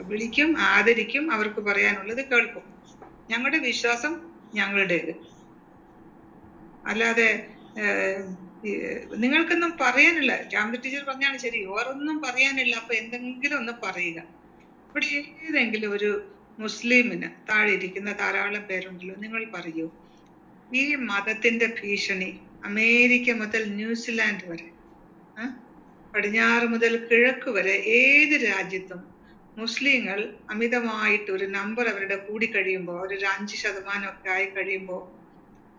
വിളിക്കും ആദരിക്കും അവർക്ക് പറയാനുള്ളത് കേൾക്കും. ഞങ്ങളുടെ വിശ്വാസം ഞങ്ങളുടേത്. അല്ലാതെ നിങ്ങൾക്കൊന്നും പറയാനില്ല. ജാമ്യ ടീച്ചർ പറഞ്ഞാണ് ശരി. ഓരൊന്നും പറയാനില്ല. അപ്പൊ എന്തെങ്കിലും ഒന്ന് പറയുക. ഇവിടെ ഏതെങ്കിലും ഒരു മുസ്ലിമിന് താഴെ ഇരിക്കുന്ന ധാരാളം പേരുണ്ടല്ലോ നിങ്ങൾ പറയൂ. ഈ മതത്തിന്റെ ഭീഷണി അമേരിക്ക മുതൽ ന്യൂസിലാൻഡ് വരെ? പടിഞ്ഞാറ് മുതൽ കിഴക്ക് വരെ ഏത് രാജ്യത്തും മുസ്ലിങ്ങൾ അമിതമായിട്ട് ഒരു നമ്പർ അവരുടെ കൂടി കഴിയുമ്പോൾ ഒരു അഞ്ച് ശതമാനം ഒക്കെ ആയി കഴിയുമ്പോൾ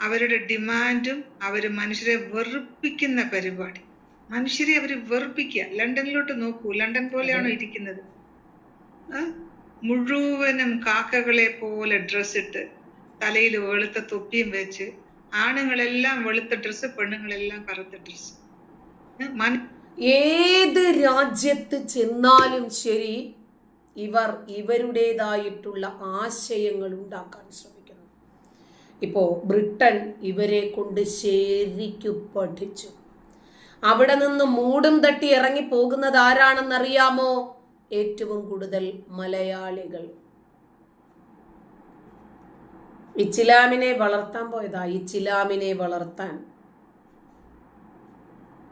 അവരുടെ ഡിമാൻഡും അവർ മനുഷ്യരെ വെറുപ്പിക്കുന്ന പരിപാടി. മനുഷ്യരെ അവർ വെറുപ്പിക്കുക. ലണ്ടനിലോട്ട് നോക്കൂ. ലണ്ടൻ പോലെയാണോ ഇരിക്കുന്നത്? മുഴുവനും കാക്കകളെ പോലെ ഡ്രസ് ഇട്ട് തലയിൽ വെളുത്ത തൊപ്പിയും വെച്ച് ആണുങ്ങളെല്ലാം വെളുത്ത ഡ്രസ്സ് പെണ്ണുങ്ങളെല്ലാം കറുത്ത ഡ്രസ്സ് ഏത് രാജ്യത്ത് ചെന്നാലും ശരി ഇവർ ഇവരുടേതായിട്ടുള്ള ആശയങ്ങൾ ഉണ്ടാക്കാൻ ശ്രമിക്കുന്നു. ഇപ്പോൾ ബ്രിട്ടൻ ഇവരെ കൊണ്ട് ശരിക്കു പഠിച്ചു. അവിടെ നിന്ന് മൂടും തട്ടി ഇറങ്ങി പോകുന്നത് ആരാണെന്നറിയാമോ? ഏറ്റവും കൂടുതൽ മലയാളികൾ. ഇച്ചിലാമിനെ വളർത്താൻ പോയതാ. ഇച്ചിലാമിനെ വളർത്താൻ.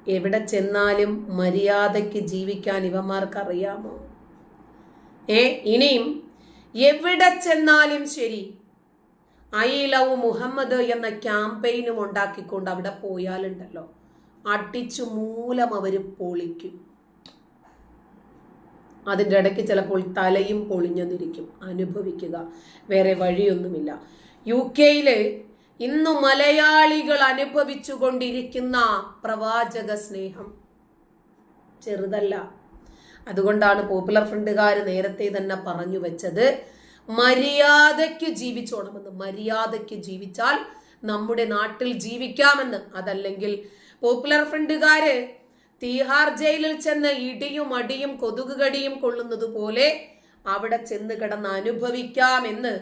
എവിടെ ചെന്നാലും മര്യാദയ്ക്ക് ജീവിക്കാൻ ഇവന്മാർക്ക് അറിയാമോ ഏ ഇനിയും എവിടെ ചെന്നാലും ശരി. ഐ ലവ് മുഹമ്മദ് എന്ന ക്യാമ്പയിനും ഉണ്ടാക്കിക്കൊണ്ട് അവിടെ പോയാലുണ്ടല്ലോ. അടിച്ചു മൂലം അവർ പൊളിക്കും. അതിന്റെ ഇടയ്ക്ക് ചിലപ്പോൾ തലയും പൊളിഞ്ഞെന്നിരിക്കും. അനുഭവിക്കുക. വേറെ വഴിയൊന്നുമില്ല. യു കെയിൽ ഇന്ന് മലയാളികൾ അനുഭവിച്ചുകൊണ്ടിരിക്കുന്ന പ്രവാചക സ്നേഹം. ചെറുതല്ല. അതുകൊണ്ടാണ് പോപ്പുലർ ഫ്രണ്ടുകാർ നേരത്തെ തന്നെ പറഞ്ഞു വെച്ചത് മര്യാദയ്ക്ക് ജീവിച്ചോണമെന്ന് മര്യാദയ്ക്ക് ജീവിച്ചാൽ നമ്മുടെ നാട്ടിൽ ജീവിക്കാമെന്ന്. അതല്ലെങ്കിൽ പോപ്പുലർ ഫ്രണ്ടുകാര് തീഹാർ ജയിലിൽ ചെന്ന് ഇടിയും അടിയും കൊതുകുകടിയും കൊള്ളുന്നത് പോലെ അവിടെ ചെന്ന് കിടന്ന് അനുഭവിക്കാമെന്ന്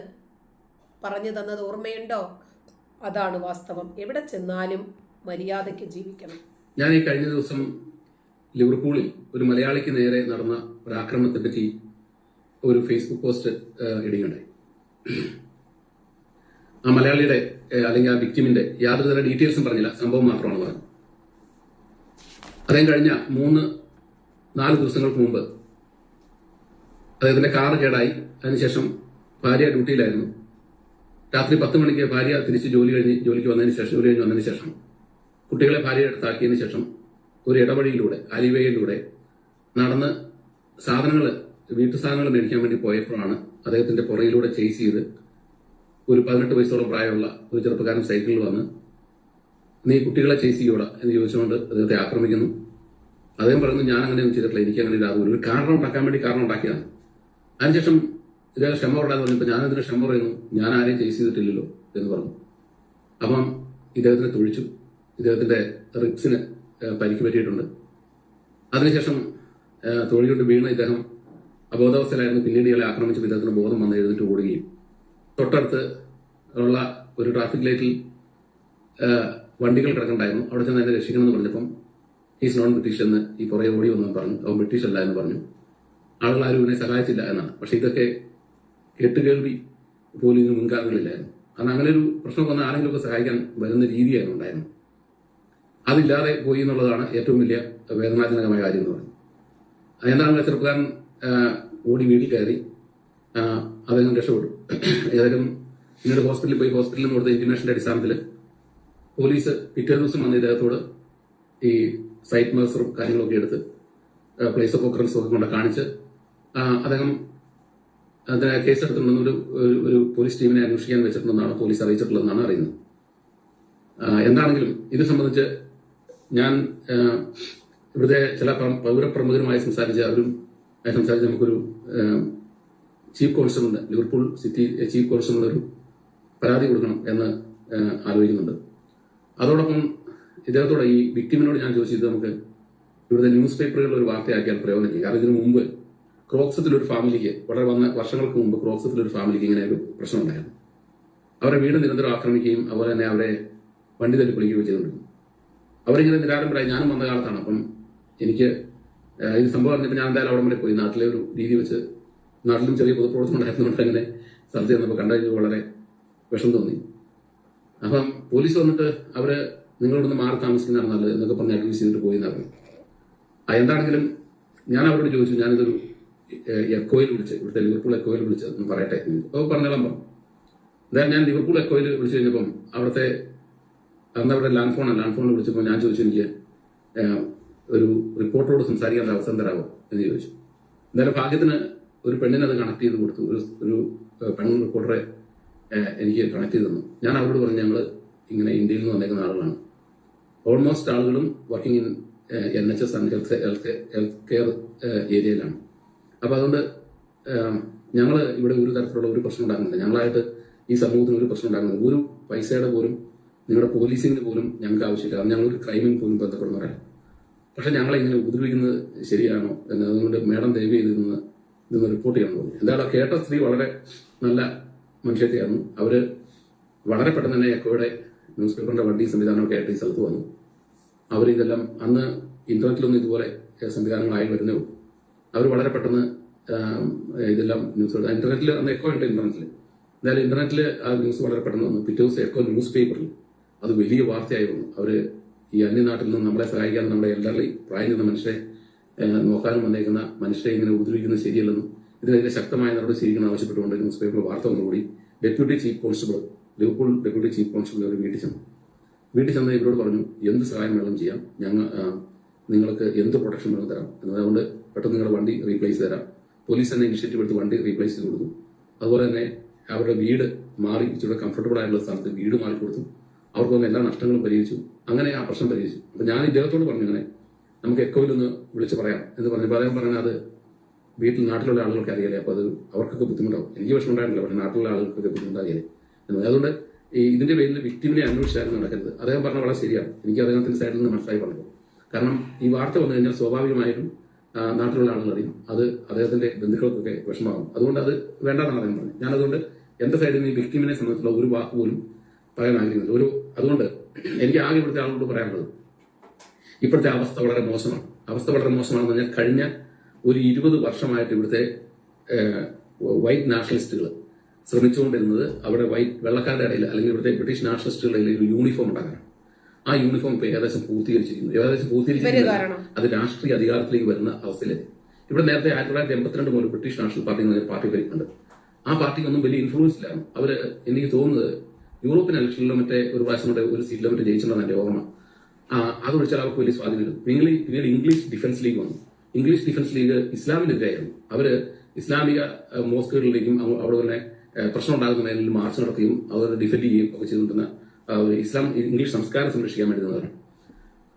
പറഞ്ഞു തന്നത് ഓർമ്മയുണ്ടോ? അതാണ് വാസ്തവം. എവിടെ ചെന്നാലും മര്യാദയ്ക്ക് ജീവിക്കണം. ഞാൻ ഈ കഴിഞ്ഞ ദിവസം ലിവർപൂളിൽ ഒരു മലയാളിക്ക് നേരെ നടന്ന ഒരു ആക്രമണത്തെ പറ്റി ഒരു ഫേസ്ബുക്ക് പോസ്റ്റ് ഇടുകയുണ്ടായി. ആ മലയാളിയുടെ അല്ലെങ്കിൽ ആ വിക്ടിമിന്റെ യാതൊരു തരം ഡീറ്റെയിൽസും പറഞ്ഞില്ല. സംഭവം മാത്രമാണ് പറഞ്ഞത്. അദ്ദേഹം കഴിഞ്ഞ മൂന്ന് നാല് ദിവസങ്ങൾക്ക് മുമ്പ് അദ്ദേഹത്തിന്റെ കാർ കേടായി. അതിനുശേഷം ഭാര്യ ഡ്യൂട്ടിയിലായിരുന്നു. രാത്രി പത്ത് മണിക്ക് ഭാര്യ തിരിച്ച് ജോലി കഴിഞ്ഞ് ജോലിക്ക് വന്നതിന് ശേഷം ജോലി കഴിഞ്ഞ് വന്നതിന് ശേഷം കുട്ടികളെ ഭാര്യയുടെ അടുത്താക്കിയതിന് ശേഷം ഒരു ഇടവഴിയിലൂടെ അലിവേയിലൂടെ നടന്ന് സാധനങ്ങൾ വീട്ടു സാധനങ്ങൾ മേടിക്കാൻ വേണ്ടി പോയപ്പോഴാണ് അദ്ദേഹത്തിന്റെ പുറയിലൂടെ ചേസ് ചെയ്ത് ഒരു പതിനെട്ട് വയസ്സോളം പ്രായമുള്ള ഒരു ചെറുപ്പക്കാരൻ സൈക്കിളിൽ വന്ന് നീ കുട്ടികളെ ചേസ് ചെയ്യൂട എന്ന് ചോദിച്ചുകൊണ്ട് അദ്ദേഹത്തെ ആക്രമിക്കുന്നു. അദ്ദേഹം പറയുന്നു ഞാൻ അങ്ങനെ ഒന്നും ചെയ്തിട്ടില്ല. എനിക്ക് അങ്ങനെ ഇതാകും ഒരു കാരണം ഉണ്ടാക്കാൻ വേണ്ടി കാരണം ഉണ്ടാക്കിയതാണ്. അതിനുശേഷം ഇദ്ദേഹം ക്ഷമ പറയാന്ന് പറഞ്ഞപ്പോൾ ഞാൻ ഇതിന് ക്ഷമ പറയുന്നു? ഞാൻ ആരെയും ചേസ് ചെയ്തിട്ടില്ലല്ലോ എന്ന് പറഞ്ഞു. അപ്പം ഇദ്ദേഹത്തിനെ തൊഴിച്ചു. ഇദ്ദേഹത്തിന്റെ റിപ്സിന് പരിക്ക് പറ്റിയിട്ടുണ്ട്. അതിനുശേഷം ഏഹ്, വീണ ഇദ്ദേഹം അബോധാവസ്ഥയിലായിരുന്നു. പിന്നീട് ഇയാളെ ആക്രമിച്ചപ്പോൾ ഇദ്ദേഹത്തിന് ബോധം വന്ന് എഴുന്നിട്ട് ഓടുകയും. തൊട്ടടുത്ത് ഉള്ള ഒരു ട്രാഫിക് ലൈറ്റിൽ വണ്ടികൾ കിടക്കണ്ടായിരുന്നു. അവിടെ ചെന്ന് എന്നെ രക്ഷിക്കണമെന്ന് പറഞ്ഞപ്പം ഈസ് നോൺ ബ്രിട്ടീഷ് എന്ന് ഈ പുറകെ ഓടി വന്നു പറഞ്ഞു. അവൻ ബ്രിട്ടീഷ് അല്ല എന്ന് പറഞ്ഞു. ആളുകൾ ആരും ഇവനെ സഹായിച്ചില്ല എന്നാണ്. പക്ഷെ ഇതൊക്കെ കേട്ടുകേൾവി പോലും ഇതിന് മുൻകാലങ്ങളില്ലായിരുന്നു കാരണം അങ്ങനെ ഒരു പ്രശ്നം വന്ന ആരെങ്കിലുമൊക്കെ സഹായിക്കാൻ വരുന്ന രീതിയായിരുന്നു ഉണ്ടായിരുന്നു അതില്ലാതെ പോയി എന്നുള്ളതാണ് ഏറ്റവും വലിയ വേദനാജനകമായ കാര്യം എന്ന് പറയുന്നത്. എന്താണ് ചെറുപ്പക്കാരൻ ഓടി വീടി കയറി അദ്ദേഹം രക്ഷപ്പെട്ടു. ഏതായാലും പിന്നീട് ഹോസ്പിറ്റലിൽ പോയി ഹോസ്പിറ്റലിൽ കൊടുത്ത ഇന്റിമേഷന്റെ അടിസ്ഥാനത്തിൽ പോലീസ് പിറ്റേ ദിവസം വന്ന് ഇദ്ദേഹത്തോട് ഈ സൈറ്റ് മേഴ്സറും കാര്യങ്ങളൊക്കെ എടുത്ത് പ്ലേസ് ഓഫ് ഓക്കറൻസ് ഒക്കെ കൊണ്ട് കാണിച്ച് അദ്ദേഹം അതിനെ കേസെടുത്തിട്ടുണ്ടെന്ന് ഒരു ഒരു- പോലീസ് ടീമിനെ അന്വേഷിക്കാൻ വെച്ചിട്ടുണ്ടെന്നാണ് പോലീസ് അറിയിച്ചിട്ടുള്ളതെന്നാണ് അറിയുന്നത്. എന്താണെങ്കിലും ഇത് സംബന്ധിച്ച് ഞാൻ ഇവിടുത്തെ ചില പ്ര- പൗരപ്രമുഖരുമായി സംസാരിച്ച അവരും സംസാരിച്ച നമുക്കൊരു ചീഫ് കോൺസ്റ്റബിളിന് ലിവർപൂൾ സിറ്റി ചീഫ് കോൺസ്റ്റബിളിന് ഒരു പരാതി കൊടുക്കണം എന്ന് ആലോചിക്കുന്നുണ്ട്. അതോടൊപ്പം ഇദ്ദേഹത്തോടെ ഈ വിക്ടിമിനോട് ഞാൻ ചോദിച്ചത് നമുക്ക് ഇവിടുത്തെ ന്യൂസ് പേപ്പറുകളിൽ ഒരു വാർത്തയാക്കിയാൽ പ്രയോജനം ചെയ്യും. കാരണം ഇതിനു മുമ്പ് ക്രോക്സത്തിൽ ഒരു ഫാമിലിക്ക് വളരെ വന്ന വർഷങ്ങൾക്ക് മുമ്പ് ക്രോക്സത്തിൽ ഒരു ഫാമിലിക്ക് ഇങ്ങനെ ഒരു പ്രശ്നം ഉണ്ടായിരുന്നു. അവരുടെ വീട് നിരന്തരം ആക്രമിക്കുകയും അതുപോലെ തന്നെ അവരെ വണ്ടി തല്ലി പൊളിക്കുകയും ചെയ്തുകൊണ്ടിരുന്നു. അവരിങ്ങനെ നിരാടംബരായി ഞാനും വന്ന കാലത്താണ്. അപ്പം എനിക്ക് ഇത് സംഭവം അറിഞ്ഞപ്പോൾ ഞാൻ എന്തായാലും അവിടെ വരെ പോയി. നാട്ടിലെ ഒരു രീതി വെച്ച് നാട്ടിലും ചെറിയ പൊതുപ്രവർത്തനം ഉണ്ടായിരുന്നുകൊണ്ട് അങ്ങനെ സ്ഥലത്ത് ചെന്നപ്പോൾ കണ്ടു വളരെ വിഷം തോന്നി. അപ്പം പോലീസ് വന്നിട്ട് അവർ നിങ്ങളോടൊന്ന് മാറി താമസിക്കുന്നതാണ് നല്ലത് എന്നൊക്കെ പറഞ്ഞ് അഡ്വൈസ് ചെയ്തിട്ട് പോയി എന്നറിഞ്ഞു എന്താണെങ്കിലും ഞാൻ അവരോട് ചോദിച്ചു. ഞാനിതൊരു എക്കോയിൽ വിളിച്ച് ഇവിടുത്തെ ലിവർപൂൾ എക്കോയിൽ വിളിച്ച് പറയട്ടെ അപ്പോൾ പറഞ്ഞോളാം പറഞ്ഞു. എന്തായാലും ഞാൻ ലിവർപൂൾ എക്കോയിൽ വിളിച്ചു കഴിഞ്ഞപ്പം അവിടുത്തെ അന്ന് അവിടെ ലാൻഡ് ഫോണാണ് ലാൻഡ് ഫോണിൽ വിളിച്ചപ്പോൾ ഞാൻ ചോദിച്ചു എനിക്ക് ഒരു റിപ്പോർട്ടറോട് സംസാരിക്കാൻ അവസരം തരാമോ എന്ന് ചോദിച്ചു. എന്തായാലും ഭാഗ്യത്തിന് ഒരു പെണ്ണിനെ അത് കണക്ട് ചെയ്ത് കൊടുത്തു. ഒരു ഒരു പെൺ റിപ്പോർട്ടറെ എനിക്ക് കണക്ട് ചെയ്ത് തന്നു. ഞാൻ അവരോട് പറഞ്ഞു ഞങ്ങൾ ഇങ്ങനെ ഇന്ത്യയിൽ നിന്ന് വന്നേക്കുന്ന ആളുകളാണ്. ഓൾമോസ്റ്റ് ആളുകളും working in N H S and health health health care ഏരിയയിലാണ്. അപ്പോൾ അതുകൊണ്ട് ഞങ്ങൾ ഇവിടെ ഒരു തരത്തിലുള്ള ഒരു പ്രശ്നം ഉണ്ടാക്കുന്നില്ല. ഞങ്ങളായിട്ട് ഈ സമൂഹത്തിന് ഒരു പ്രശ്നം ഉണ്ടാക്കുന്നില്ല. ഒരു പൈസയുടെ പോലും നിങ്ങളുടെ പോലീസിന് പോലും ഞങ്ങൾക്ക് ആവശ്യമില്ല. കാരണം ഞങ്ങളൊരു ക്രൈമിൽ പോലും ബന്ധപ്പെടുന്നവരാണ് പക്ഷെ ഞങ്ങളെ ഇങ്ങനെ ഉപദ്രവിക്കുന്നത് ശരിയാണോ എന്ന് അതുകൊണ്ട് മേഡം ദയവ് ചെയ്ത് നിന്ന് റിപ്പോർട്ട് ചെയ്യണം തോന്നി എന്തായാലും കേട്ട സ്ത്രീ വളരെ നല്ല മനുഷ്യത്തെയായിരുന്നു. അവർ വളരെ പെട്ടെന്ന് തന്നെ എക്കോയുടെ ന്യൂസ് പേപ്പറിന്റെ വണ്ടി സംവിധാനമൊക്കെ ആയിട്ട് ഈ സ്ഥലത്ത് വന്നു. അവർ ഇതെല്ലാം അന്ന് ഇന്റർനെറ്റിലൊന്നും ഇതുപോലെ സംവിധാനങ്ങളായി വരുന്നേ ഉള്ളൂ. അവർ വളരെ പെട്ടെന്ന് ഇതെല്ലാം ന്യൂസ് ഇന്റർനെറ്റിൽ അന്ന് എക്കോ ഉണ്ട് ഇന്റർനെറ്റിൽ എന്തായാലും ഇന്റർനെറ്റിൽ ആ ന്യൂസ് വളരെ പെട്ടെന്ന് വന്നു. പിറ്റേ ദിവസം എക്കോ ന്യൂസ് പേപ്പറിൽ അത് വലിയ വാർത്തയായി വന്നു അവർ ഈ അന്യനാട്ടിൽ നിന്ന് നമ്മളെ സഹായിക്കാൻ നമ്മുടെ എൽഡർലി പ്രായം ചെന്ന മനുഷ്യരെ നോക്കാനും വന്നേക്കുന്ന മനുഷ്യരെ ഇങ്ങനെ ഉപദ്രവിക്കുന്നത് ശരിയല്ലെന്നും ഇതിനെതിരെ ശക്തമായ നടപടി സ്വീകരിക്കണം ആവശ്യപ്പെട്ടുകൊണ്ട് ന്യൂസ് പേപ്പറിൽ വാർത്ത വന്നുകൂടി. Deputy chief constable Liverpool deputy chief constable അവർ വീട്ടിൽ ചെന്നു. വീട്ടിൽ ചെന്ന് ഇവരോട് പറഞ്ഞു എന്ത് സഹായം വേണം ചെയ്യാം? ഞങ്ങൾ നിങ്ങൾക്ക് എന്ത് പ്രൊട്ടക്ഷൻ വേണം തരാം? അതുകൊണ്ട് പെട്ടെന്ന് നിങ്ങളുടെ വണ്ടി റീപ്ലേസ് തരാം. പോലീസ് തന്നെ ഇനിഷ്യേറ്റീവ് എടുത്ത് വണ്ടി റീപ്ലേസ് ചെയ്ത് കൊടുത്തു. അതുപോലെ തന്നെ അവരുടെ വീട് മാറി ഇച്ചിരി കംഫർട്ടബിൾ ആയിട്ടുള്ള സ്ഥലത്ത് വീട് മാറി കൊടുത്തു. അവർക്ക് വന്ന എല്ലാ നഷ്ടങ്ങളും പരിഹരിച്ചു. അങ്ങനെ ആ പ്രശ്നം പരിഹരിച്ചു. അപ്പൊ ഞാൻ ഇദ്ദേഹത്തോട് പറഞ്ഞു അങ്ങനെ നമുക്ക് എക്കോയിൽ ഒന്ന് വിളിച്ച് പറയാം. എന്ന് പറഞ്ഞു അദ്ദേഹം പറഞ്ഞത് അത് വീട്ടിൽ നാട്ടിലുള്ള ആളുകൾക്ക് അറിയാലേ അപ്പൊ അത് അവർക്കൊക്കെ ബുദ്ധിമുട്ടാവും. എനിക്ക് വിഷമം ഉണ്ടായിട്ടില്ല പക്ഷെ നാട്ടിലുള്ള ആളുകൾക്കൊക്കെ ബുദ്ധിമുട്ടാകില്ലേ അതുകൊണ്ട് ഈ ഇതിന്റെ പേരിൽ വിക്ടിമിനെ അന്വേഷിച്ചായിരുന്നു നടക്കരുത്. അദ്ദേഹം പറഞ്ഞ വളരെ ശരിയാണ്. എനിക്ക് അദ്ദേഹത്തിന്റെ സൈഡിൽ നിന്ന് മനസ്സിലായി പറഞ്ഞു കാരണം ഈ വാർത്ത വന്നു കഴിഞ്ഞാൽ സ്വാഭാവികമായിട്ടും നാട്ടിലുള്ള ആളുകൾ അറിയും. അത് അദ്ദേഹത്തിന്റെ ബന്ധുക്കൾക്കൊക്കെ വിഷമാകും അതുകൊണ്ട് അത് വേണ്ടെന്നാണ് അദ്ദേഹം പറഞ്ഞത്. ഞാനതുകൊണ്ട് എന്റെ സൈഡിൽ നിന്ന് ഈ വിക്ടിമിനെ സംബന്ധിച്ചുള്ള ഒരു വാക്ക് പോലും പറയാൻ ആഗ്രഹിക്കുന്നത് ഒരു അതുകൊണ്ട് എനിക്ക് ആകെ ഇവിടുത്തെ ആളോട് പറയാനുള്ളത് ഇപ്പോഴത്തെ അവസ്ഥ വളരെ മോശമാണ്. അവസ്ഥ വളരെ മോശമാണെന്ന് പറഞ്ഞാൽ കഴിഞ്ഞ ഒരു ഇരുപത് വർഷമായിട്ട് ഇവിടുത്തെ വൈറ്റ് നാഷണലിസ്റ്റുകൾ ശ്രമിച്ചുകൊണ്ടിരുന്നത് അവിടെ വൈറ്റ് വെള്ളക്കാരുടെ ഇടയിൽ അല്ലെങ്കിൽ ഇവിടുത്തെ ബ്രിട്ടീഷ് നാഷണലിസ്റ്റുകളുടെ ഇടയിൽ ഒരു യൂണിഫോം ഉണ്ടാക്കാനാണ് ആ യൂണിഫോം ഇപ്പോൾ ഏകദേശം പൂർത്തീകരിച്ചിരിക്കുന്നു. ഏകദേശം പൂർത്തീകരിച്ചിരിക്കുന്നു. അത് രാഷ്ട്രീയ അധികാരത്തിലേക്ക് വരുന്ന അവസ്ഥയിലെത്തി ഇവിടെ നേരത്തെ ആയിരത്തി തൊള്ളായിരത്തി എൺപത്തിരണ്ട് മുതൽ ബ്രിട്ടീഷ് നാഷണൽ പാർട്ടി എന്ന് പറഞ്ഞ പാർട്ടി ഭരിക്കുന്നുണ്ട്. ആ പാർട്ടിക്കൊന്നും വലിയ ഇൻഫ്ലുവൻസ് ഇല്ലായിരുന്നു. അവർ എനിക്ക് തോന്നുന്നത് യൂറോപ്യൻ ഇലക്ഷനിലും മറ്റേ ഒരു പ്രാവശ്യം കൂടെ ഒരു സീറ്റിലും മറ്റേ ജയിച്ചിട്ടുണ്ടെന്ന് എന്റെ ഓർമ്മ. ആ, അത് ഒഴിച്ചാൽ അവർക്ക് വലിയ സ്വാധീനം പിന്നീട് പിന്നീട് ഇംഗ്ലീഷ് ഡിഫൻസ് ലീഗ് വന്നു. ഇംഗ്ലീഷ് ഡിഫൻസ് ലീഗ് ഇസ്ലാമിനെതിരായിരുന്നു. അവർ ഇസ്ലാമിക മോസ്കുകളിലേക്കും അവിടെ തന്നെ പ്രശ്നം ഉണ്ടാകുന്ന മാർച്ച് നടത്തുകയും അവർ ഡിഫെൻഡ് ചെയ്യുകയും ഒക്കെ ചെയ്തുകൊണ്ടിരുന്ന ഇസ്ലാം ഇംഗ്ലീഷ് സംസ്കാരം സംരക്ഷിക്കാൻ വേണ്ടി നിന്നവരാണ്.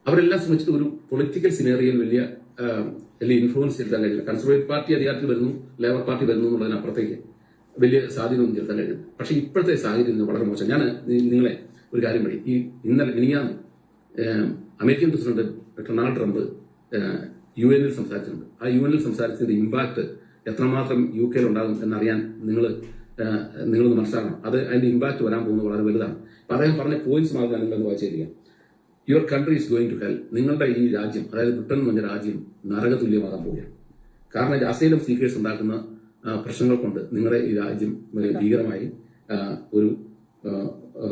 അവരെല്ലാം ശ്രമിച്ചിട്ട് ഒരു പൊളിറ്റിക്കൽ സിനേറിയയിൽ വലിയ വലിയ ഇൻഫ്ലുവൻസ് ചെലുത്താൻ കഴിഞ്ഞില്ല. കൺസർവേറ്റീവ് പാർട്ടി അധികാരത്തിൽ വരുന്നു ലേബർ പാർട്ടി വരുന്നു എന്നുള്ളതിനപ്പുറത്തേക്ക്. വലിയ സ്വാധീനമൊന്നും ചെലുത്താൻ കഴിയും പക്ഷേ ഇപ്പോഴത്തെ സാഹചര്യം വളരെ മോശം. ഞാൻ നിങ്ങളെ ഒരു കാര്യം പറയും. ഈ ഇന്നലെ മിനിയാന്ന് American president Donald Trump U എനിൽ സംസാരിച്ചിട്ടുണ്ട്. ആ യു എനിൽ സംസാരിച്ചതിന്റെ ഇമ്പാക്ട് എത്രമാത്രം യു കെയിൽ ഉണ്ടാകും എന്നറിയാൻ നിങ്ങൾ നിങ്ങളൊന്ന് മനസ്സിലാക്കണം. അത് അതിന്റെ ഇമ്പാക്ട് വരാൻ പോകുന്നത് വളരെ വലുതാണ്. അപ്പൊ അദ്ദേഹം പറഞ്ഞ പോയിന്റ്സ് മാത്രം നിങ്ങളൊന്ന് തരിക your country is going to hell നിങ്ങളുടെ ഈ രാജ്യം അതായത് ബ്രിട്ടൻ എന്ന് പറഞ്ഞ രാജ്യം നരകതുല്യമാകാൻ പോവുകയാണ്. കാരണം അസൈലം സീക്കേഴ്സ് ഉണ്ടാക്കുന്ന പ്രശ്നങ്ങൾ കൊണ്ട് നിങ്ങളുടെ ഈ രാജ്യം ഭീകരമായി ഒരു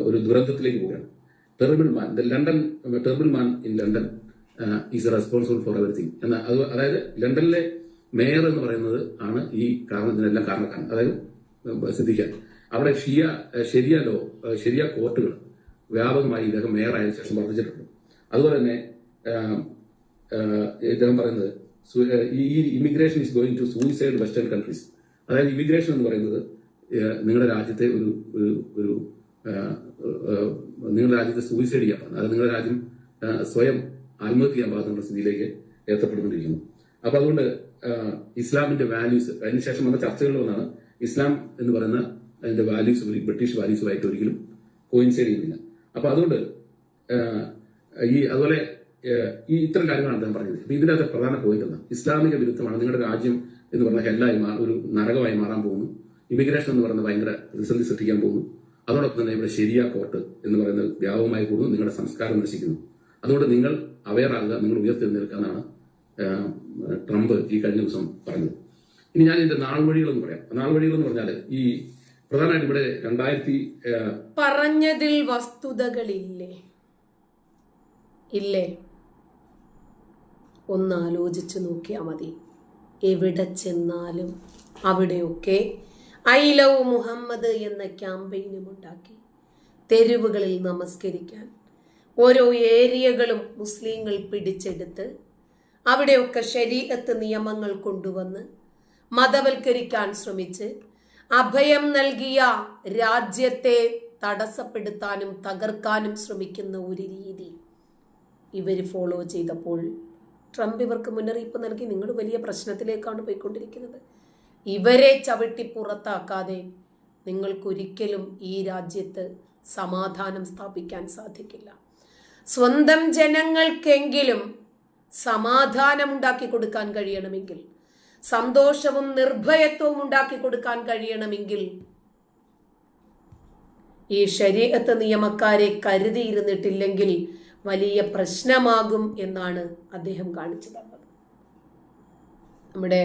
ഒരു ദുരന്തത്തിലേക്ക് പോവുകയാണ്. Terrible man London terrible man in London is responsible for everything എന്ന അത് അതായത് ലണ്ടനിലെ മേയർ എന്ന് പറയുന്നത് ആണ് ഈ കാരണത്തിനെല്ലാം കാരണക്കാരൻ. അതായത് ശ്രദ്ധിക്കാൻ അവിടെ ഷിയ ശരിയ ലോ ശരിയ കോർട്ടുകൾ വ്യാപകമായി ഇദ്ദേഹം മേയറായതിനു ശേഷം വർദ്ധിച്ചിട്ടുണ്ട്. അതുപോലെ തന്നെ ഇദ്ദേഹം പറയുന്നത് ഈ immigration is going to suicide western countries അതായത് ഇമിഗ്രേഷൻ എന്ന് പറയുന്നത് നിങ്ങളുടെ രാജ്യത്തെ ഒരു ഒരു നിങ്ങളുടെ രാജ്യത്തെ സൂയിസൈഡ് ചെയ്യാൻ അതായത് നിങ്ങളുടെ രാജ്യം സ്വയം ആത്മഹത്യ ചെയ്യാൻ പാകുന്ന സ്ഥിതിയിലേക്ക് എത്തപ്പെട്ടുകൊണ്ടിരിക്കുന്നു. അപ്പൊ അതുകൊണ്ട് ഇസ്ലാമിന്റെ വാല്യൂസ് അതിനുശേഷം വന്ന ചർച്ചകളിൽ ഒന്നാണ് ഇസ്ലാം എന്ന് പറയുന്ന അതിന്റെ വാല്യൂസ് ബ്രിട്ടീഷ് വാല്യൂസുമായിട്ട് ഒരിക്കലും കോയിൻസൈഡ് ചെയ്യുന്നില്ല. അപ്പൊ അതുകൊണ്ട് ഈ അതുപോലെ ഈ ഇത്തരം കാര്യങ്ങളാണ് അദ്ദേഹം പറഞ്ഞത്. അപ്പൊ ഇതിനകത്ത് പ്രധാന പോയിന്റ് എന്താ ഇസ്ലാമിക വിരുദ്ധമാണ് നിങ്ങളുടെ രാജ്യം എന്ന് പറഞ്ഞ ഹെല്ലായി മാറും ഒരു നരകമായി മാറാൻ പോകുന്നു. ഇമിഗ്രേഷൻ എന്ന് പറയുന്നത് ഭയങ്കര പ്രതിസന്ധി സൃഷ്ടിക്കാൻ പോകുന്നു. അതോടൊപ്പം തന്നെ ഇവിടെ ശരിയ കോർട്ട് എന്ന് പറയുന്നത് വ്യാപകമായി കൂടുന്നു. നിങ്ങളുടെ സംസ്കാരം നശിക്കുന്നു. അതുകൊണ്ട് നിങ്ങൾ അവെയർ ആകുക നിങ്ങൾ ഉയർത്തെഴുന്നേൽക്കുക എന്നാണ് ട്രംപ് ഈ കഴിഞ്ഞ ദിവസം പറഞ്ഞത്. ഇനി ഞാൻ ഇതിന്റെ നാൾ വഴികളെന്ന് പറയാം. നാൾ വഴികളെന്ന് പറഞ്ഞാൽ ഈ പ്രധാനമായിട്ട് ഇവിടെ രണ്ടായിരത്തി പറഞ്ഞതിൽ വസ്തുതകളില്ലേ? ഇല്ലേ? ഒന്ന് ആലോചിച്ചു നോക്കിയാൽ മതി. എവിടെ ചെന്നാലും അവിടെയൊക്കെ ഐ ലവ് മുഹമ്മദ് എന്ന ക്യാമ്പയിനും ഉണ്ടാക്കി തെരുവുകളിൽ നമസ്കരിക്കാൻ. ഓരോ ഏരിയകളും മുസ്ലിങ്ങൾ പിടിച്ചെടുത്ത് അവിടെയൊക്കെ ശരീരത്ത് നിയമങ്ങൾ കൊണ്ടുവന്ന് മതവൽക്കരിക്കാൻ ശ്രമിച്ച് അഭയം നൽകിയ രാജ്യത്തെ തടസ്സപ്പെടുത്താനും തകർക്കാനും ശ്രമിക്കുന്ന ഒരു രീതി ഇവർ ഫോളോ ചെയ്തപ്പോൾ ട്രംപ് ഇവർക്ക് മുന്നറിയിപ്പ് നൽകി നിങ്ങൾ വലിയ പ്രശ്നത്തിലേക്കാണ് പോയിക്കൊണ്ടിരിക്കുന്നത്. ഇവരെ ചവിട്ടി പുറത്താക്കാതെ നിങ്ങൾക്കൊരിക്കലും ഈ രാജ്യത്ത് സമാധാനം സ്ഥാപിക്കാൻ സാധിക്കില്ല. സ്വന്തം ജനങ്ങൾക്കെങ്കിലും സമാധാനം ഉണ്ടാക്കി കൊടുക്കാൻ കഴിയണമെങ്കിൽ സന്തോഷവും നിർഭയത്വവും ഉണ്ടാക്കി കൊടുക്കാൻ കഴിയണമെങ്കിൽ ഈ ശരീരത്ത് നിയമക്കാരെ കരുതിയിരുന്നിട്ടില്ലെങ്കിൽ വലിയ പ്രശ്നമാകും എന്നാണ് അദ്ദേഹം കാണിച്ചു തന്നത്. നമ്മുടെ